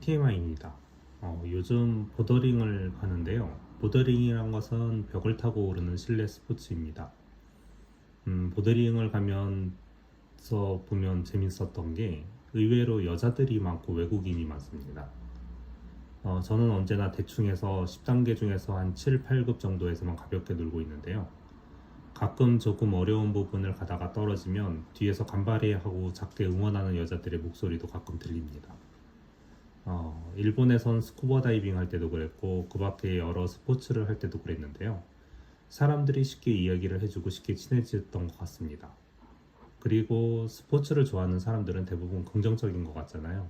TMI입니다. 어, 요즘 보더링을 하는데요. 보더링이란 것은 벽을 타고 오르는 실내 스포츠입니다. 음, 보더링을 가면서 보면 재밌었던 게 의외로 여자들이 많고 외국인이 많습니다. 어, 저는 언제나 대충해서 10단계 중에서 한 7, 8급 정도에서만 가볍게 놀고 있는데요. 가끔 조금 어려운 부분을 가다가 떨어지면 뒤에서 간발의 하고 작게 응원하는 여자들의 목소리도 가끔 들립니다. 어, 일본에선 스쿠버 다이빙 할 때도 그랬고 그 밖에 여러 스포츠를 할 때도 그랬는데요. 사람들이 쉽게 이야기를 해주고 쉽게 친해졌던 것 같습니다. 그리고 스포츠를 좋아하는 사람들은 대부분 긍정적인 것 같잖아요.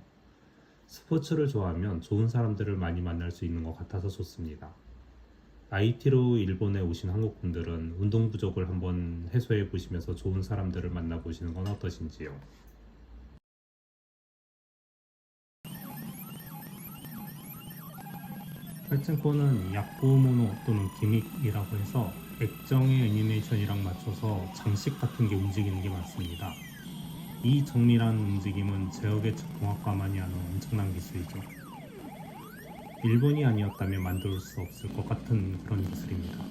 스포츠를 좋아하면 좋은 사람들을 많이 만날 수 있는 것 같아서 좋습니다. IT로 일본에 오신 한국 분들은 운동 부족을 한번 해소해 보시면서 좋은 사람들을 만나 보시는 건 어떠신지요? 팔찌코는 야쿠모노 또는 기믹이라고 해서 액정의 애니메이션이랑 맞춰서 장식 같은 게 움직이는 게 많습니다. 이 정밀한 움직임은 제어계 측 공학과만이 하는 엄청난 기술이죠. 일본이 아니었다면 만들 수 없을 것 같은 그런 기술입니다.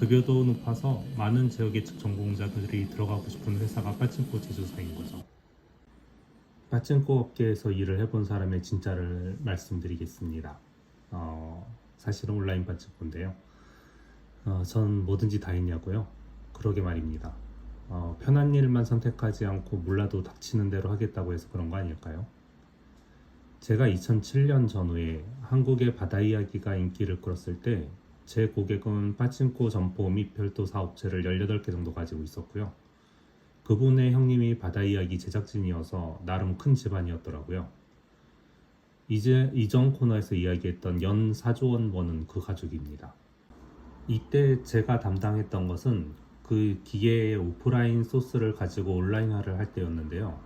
급여도 높아서 많은 제어계 측 전공자들이 들어가고 싶은 회사가 빠친코 제조사인 거죠. 빠친코 업계에서 일을 해본 사람의 진짜를 말씀드리겠습니다. 어, 사실은 온라인 빠친코인데요. 어, 전 뭐든지 다 했냐고요? 그러게 말입니다. 어, 편한 일만 선택하지 않고 몰라도 닥치는 대로 하겠다고 해서 그런 거 아닐까요? 제가 2007년 전후에 한국의 바다 이야기가 인기를 끌었을 때 제 고객은 빠친코 점포 및 별도 사업체를 18개 정도 가지고 있었고요. 그분의 형님이 바다 이야기 제작진이어서 나름 큰 집안이었더라고요. 이제 이전 코너에서 이야기했던 연 4조 원 버는 그 가족입니다. 이때 제가 담당했던 것은 그 기계의 오프라인 소스를 가지고 온라인화를 할 때였는데요.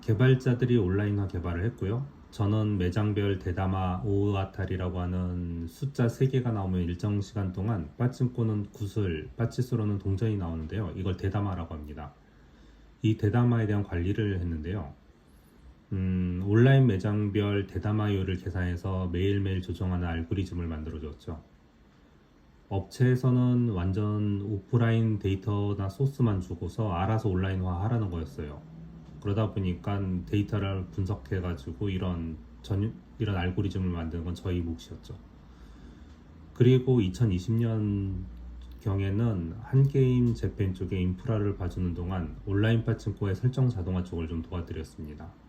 개발자들이 온라인화 개발을 했고요. 저는 매장별 대담화 오아탈이라고 하는 숫자 3개가 나오면 일정 시간 동안 빠침코는 구슬, 빠치수로는 동전이 나오는데요. 이걸 대담화라고 합니다. 이 대담화에 대한 관리를 했는데요. 음, 온라인 매장별 대담화율을 계산해서 매일매일 조정하는 알고리즘을 만들어줬죠. 업체에서는 완전 오프라인 데이터나 소스만 주고서 알아서 온라인화 하라는 거였어요. 그러다 보니까 데이터를 분석해 가지고 이런 전 이런 알고리즘을 만드는 건 저희 몫이었죠. 그리고 2020년 경에는 한 게임 재팬 쪽에 인프라를 봐주는 동안 온라인 파친코의 설정 자동화 쪽을 좀 도와드렸습니다.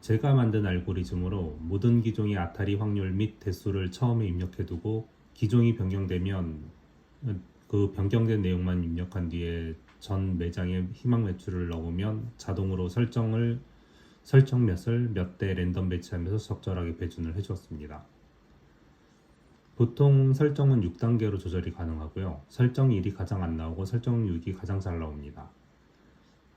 제가 만든 알고리즘으로 모든 기종의 아타리 확률 및 대수를 처음에 입력해두고 기종이 변경되면 그 변경된 내용만 입력한 뒤에 전 매장에 희망 매출을 넣으면 자동으로 설정을 설정 몇을 몇 대 랜덤 배치하면서 적절하게 배준을 해주었습니다. 보통 설정은 6단계로 조절이 가능하고요. 설정 1이 가장 안 나오고 설정 6이 가장 잘 나옵니다.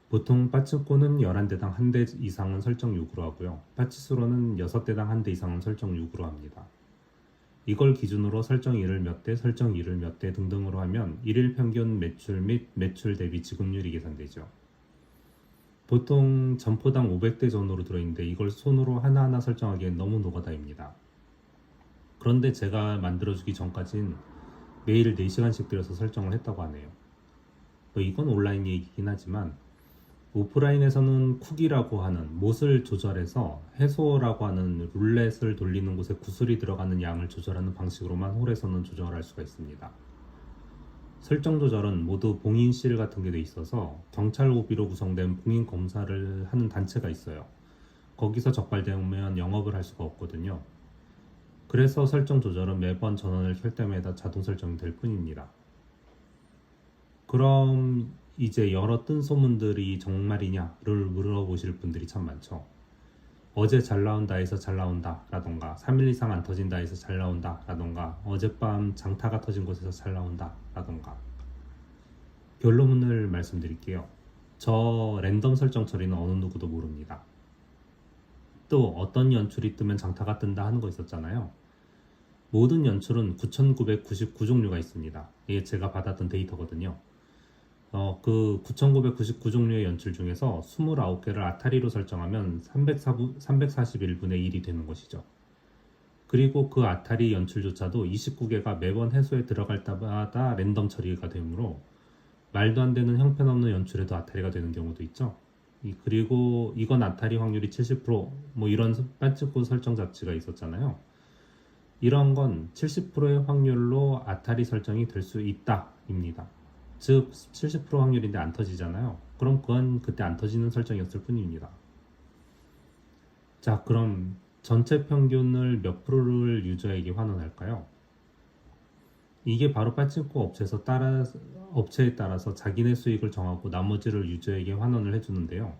보통 빠츠코는 11대당 1대 이상은 설정 6으로 하고요. 빠치수로는 6대당 1대 이상은 설정 6으로 합니다. 이걸 기준으로 설정 1을 몇 대, 설정 2를 몇 대 등등으로 하면 일일 평균 매출 및 매출 대비 지급률이 계산되죠. 보통 점포당 500대 전후로 들어있는데 이걸 손으로 하나하나 설정하기엔 너무 노가다입니다. 그런데 제가 만들어주기 전까진 매일 4시간씩 들여서 설정을 했다고 하네요. 뭐 이건 온라인 얘기긴 하지만 오프라인에서는 쿡이라고 하는 못을 조절해서 해소라고 하는 룰렛을 돌리는 곳에 구슬이 들어가는 양을 조절하는 방식으로만 홀에서는 조정을 할 수가 있습니다. 설정 조절은 모두 봉인 실 같은 게 돼 있어서 경찰 오비로 구성된 봉인 검사를 하는 단체가 있어요. 거기서 적발되면 영업을 할 수가 없거든요. 그래서 설정 조절은 매번 전원을 켤 때마다 자동 설정이 될 뿐입니다. 그럼 이제 뜬 소문들이 정말이냐를 물어보실 분들이 참 많죠. 어제 잘 나온다 해서 잘 나온다 라던가 3일 이상 안 터진다 해서 잘 나온다 라던가 어젯밤 장타가 터진 곳에서 잘 나온다 라던가 결론을 말씀드릴게요. 저 랜덤 설정 처리는 어느 누구도 모릅니다. 또 어떤 연출이 뜨면 장타가 뜬다 하는 거 있었잖아요. 모든 연출은 9,999종류가 있습니다. 이게 제가 받았던 데이터거든요. 어, 그 9,999 종류의 연출 중에서 29개를 아타리로 설정하면 341분의 1이 되는 것이죠. 그리고 그 아타리 연출조차도 29개가 매번 해소에 들어갈 때마다 랜덤 처리가 되므로 말도 안 되는 형편없는 연출에도 아타리가 되는 경우도 있죠. 이- 그리고 이건 아타리 확률이 70%뭐 이런 반칙고 설정 잡지가 있었잖아요. 이런 건 70%의 확률로 아타리 설정이 될 수 있다입니다. 즉 70% 확률인데 안 터지잖아요. 그럼 그건 그때 안 터지는 설정이었을 뿐입니다. 자, 그럼 전체 평균을 몇 프로를 유저에게 환원할까요? 이게 바로 빠친코 업체에서 따라 업체에 따라서 자기네 수익을 정하고 나머지를 유저에게 환원을 해주는데요.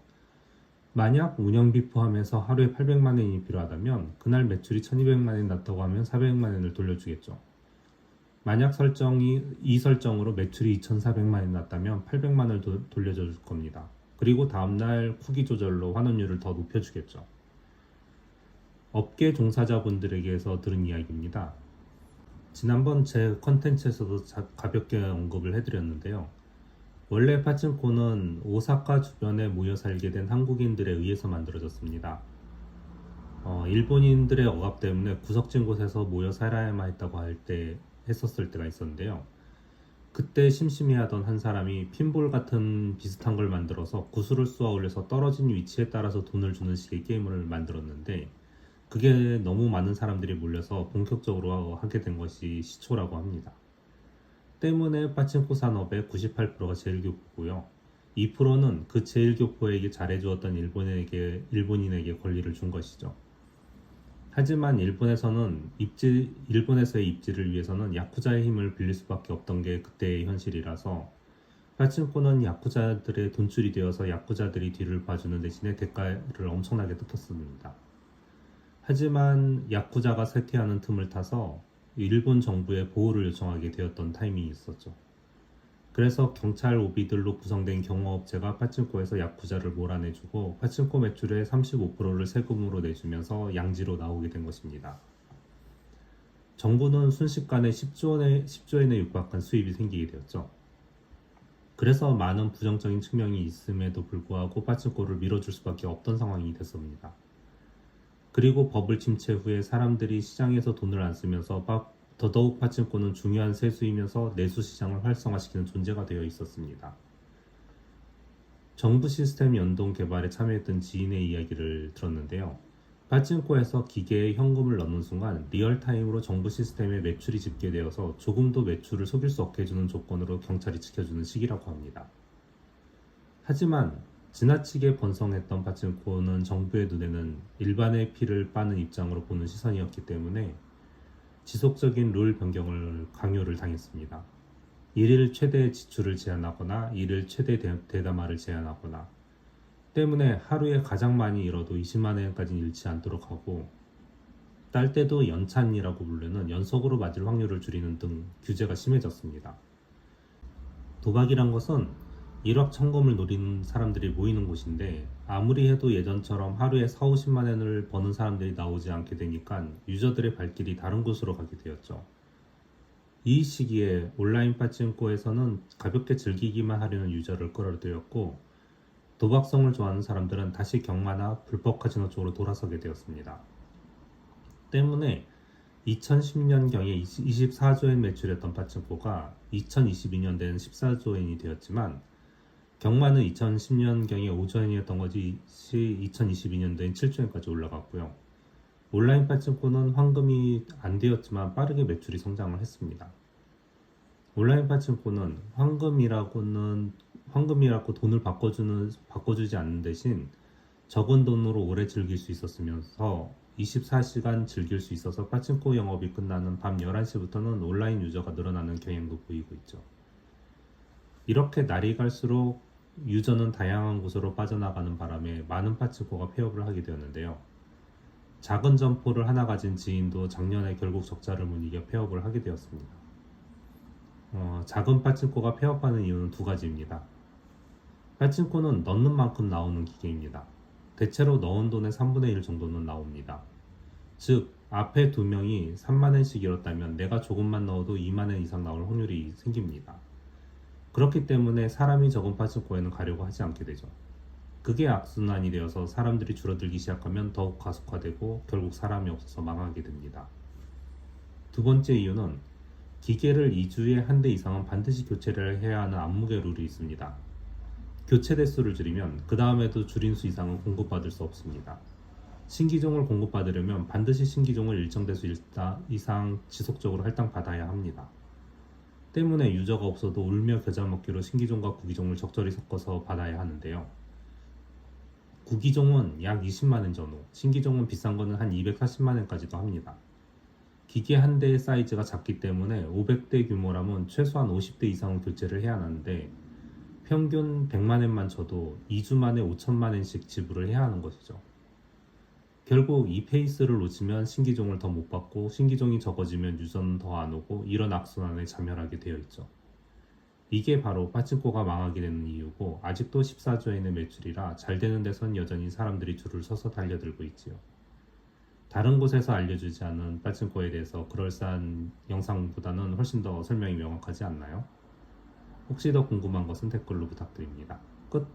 만약 운영비 포함해서 하루에 800만 원이 필요하다면 그날 매출이 1200만 원 났다고 하면 400만 원을 돌려주겠죠. 만약 설정이 이 설정으로 매출이 2,400만 원 났다면 800만 원을 도- 돌려줄 겁니다. 그리고 다음날 후기 조절로 환원율을 더 높여주겠죠. 업계 종사자분들에게서 들은 이야기입니다. 지난번 제 컨텐츠에서도 자- 가볍게 언급을 해드렸는데요. 원래 파친코는 오사카 주변에 모여 살게 된 한국인들에 의해서 만들어졌습니다. 어, 일본인들의 억압 때문에 구석진 곳에서 모여 살아야만 했다고 할 때 했었을 때가 있었는데요. 그때 심심해하던 한 사람이 핀볼 같은 비슷한 걸 만들어서 구슬을 쏘아 올려서 떨어진 위치에 따라서 돈을 주는 식의 게임을 만들었는데 그게 너무 많은 사람들이 몰려서 본격적으로 하게 된 것이 시초라고 합니다. 때문에 빠친코 산업의 98%가 제일교포고요. 2%는 그 제일교포에게 잘해주었던 일본에게, 일본인에게 권리를 준 것이죠. 하지만 일본에서는 입지, 일본에서의 입지를 위해서는 야쿠자의 힘을 빌릴 수밖에 없던 게 그때의 현실이라서 빠친코는 야쿠자들의 돈줄이 되어서 야쿠자들이 뒤를 봐주는 대신에 대가를 엄청나게 뜯었습니다. 하지만 야쿠자가 쇠퇴하는 틈을 타서 일본 정부에 보호를 요청하게 되었던 타이밍이 있었죠. 그래서 경찰 오비들로 구성된 경호업체가 파친코에서 야쿠자를 몰아내주고 파친코 매출의 35%를 세금으로 내주면서 양지로 나오게 된 것입니다. 정부는 순식간에 10조 원에, 10조 엔에 육박한 수입이 생기게 되었죠. 그래서 많은 부정적인 측면이 있음에도 불구하고 파친코를 밀어줄 수밖에 없던 상황이 됐습니다. 그리고 버블 침체 후에 사람들이 시장에서 돈을 안 쓰면서 파- 더더욱 파친코는 중요한 세수이면서 내수 시장을 활성화시키는 존재가 되어 있었습니다. 정부 시스템 연동 개발에 참여했던 지인의 이야기를 들었는데요. 파친코에서 기계에 현금을 넣는 순간 리얼타임으로 정부 시스템에 매출이 집계되어서 조금도 매출을 속일 수 없게 해주는 조건으로 경찰이 지켜주는 시기라고 합니다. 하지만 지나치게 번성했던 파친코는 정부의 눈에는 일반의 피를 빠는 입장으로 보는 시선이었기 때문에 지속적인 룰 변경을 강요를 당했습니다. 일일 최대 지출을 제한하거나 일일 최대 대- 대담화를 제한하거나 때문에 하루에 가장 많이 잃어도 20만 원까지는 잃지 않도록 하고 딸 때도 연찬이라고 부르는 연속으로 맞을 확률을 줄이는 등 규제가 심해졌습니다. 도박이란 것은 1억 천금을 노리는 사람들이 모이는 곳인데 아무리 해도 예전처럼 하루에 4, 50만 원을 버는 사람들이 나오지 않게 되니까 유저들의 발길이 다른 곳으로 가게 되었죠. 이 시기에 온라인 파친코에서는 가볍게 즐기기만 하려는 유저를 끌어들였고 도박성을 좋아하는 사람들은 다시 경마나 불법 카지노 쪽으로 돌아서게 되었습니다. 때문에 2010년경에 24조엔 매출했던 파친코가 2022년대는 14조엔이 되었지만 경마는 2010년경에 5조엔이었던 것이 2022년도엔 7조엔까지 올라갔고요. 온라인 파친코는 황금이 안 되었지만 빠르게 매출이 성장을 했습니다. 온라인 파친코는 황금이라고는 황금이라고 돈을 바꿔주는 바꿔주지 않는 대신 적은 돈으로 오래 즐길 수 있었으면서 24시간 즐길 수 있어서 파친코 영업이 끝나는 밤 11시부터는 온라인 유저가 늘어나는 경향도 보이고 있죠. 이렇게 날이 갈수록 유저는 다양한 곳으로 빠져나가는 바람에 많은 파친코가 폐업을 하게 되었는데요. 작은 점포를 하나 가진 지인도 작년에 결국 적자를 못 이겨 폐업을 하게 되었습니다. 어, 작은 파친코가 폐업하는 이유는 두 가지입니다. 파친코는 넣는 만큼 나오는 기계입니다. 대체로 넣은 돈의 3분의 1 정도는 나옵니다. 즉, 앞에 두 명이 3만원씩 잃었다면 내가 조금만 넣어도 2만원 이상 나올 확률이 생깁니다. 그렇기 때문에 사람이 적은 빠진코에는 가려고 하지 않게 되죠. 그게 악순환이 되어서 사람들이 줄어들기 시작하면 더욱 가속화되고 결국 사람이 없어서 망하게 됩니다. 두 번째 이유는 기계를 2주에 한 대 이상은 반드시 교체를 해야 하는 암묵의 룰이 있습니다. 교체 대수를 줄이면 그 다음에도 줄인 수 이상은 공급받을 수 없습니다. 신기종을 공급받으려면 반드시 신기종을 일정 대수 이상 지속적으로 할당받아야 합니다. 때문에 유저가 없어도 울며 겨자 먹기로 신기종과 구기종을 적절히 섞어서 받아야 하는데요. 구기종은 약 20만원 전후, 신기종은 비싼 거는 한 240만원까지도 합니다. 기계 한 대의 사이즈가 작기 때문에 500대 규모라면 최소한 50대 이상은 교체를 해야 하는데 평균 100만원만 쳐도 2주 만에 5천만원씩 지불을 해야 하는 것이죠. 결국 이 페이스를 놓치면 신기종을 더 못 받고 신기종이 적어지면 유저는 더안 오고 이런 악순환에 자멸하게 되어 있죠. 이게 바로 빠친코가 망하게 되는 이유고 아직도 14조엔의 매출이라 잘 되는 데선 여전히 사람들이 줄을 서서 달려들고 있지요. 다른 곳에서 알려주지 않은 빠친코에 대해서 그럴싸한 영상보다는 훨씬 더 설명이 명확하지 않나요? 혹시 더 궁금한 것은 댓글로 부탁드립니다. 끝!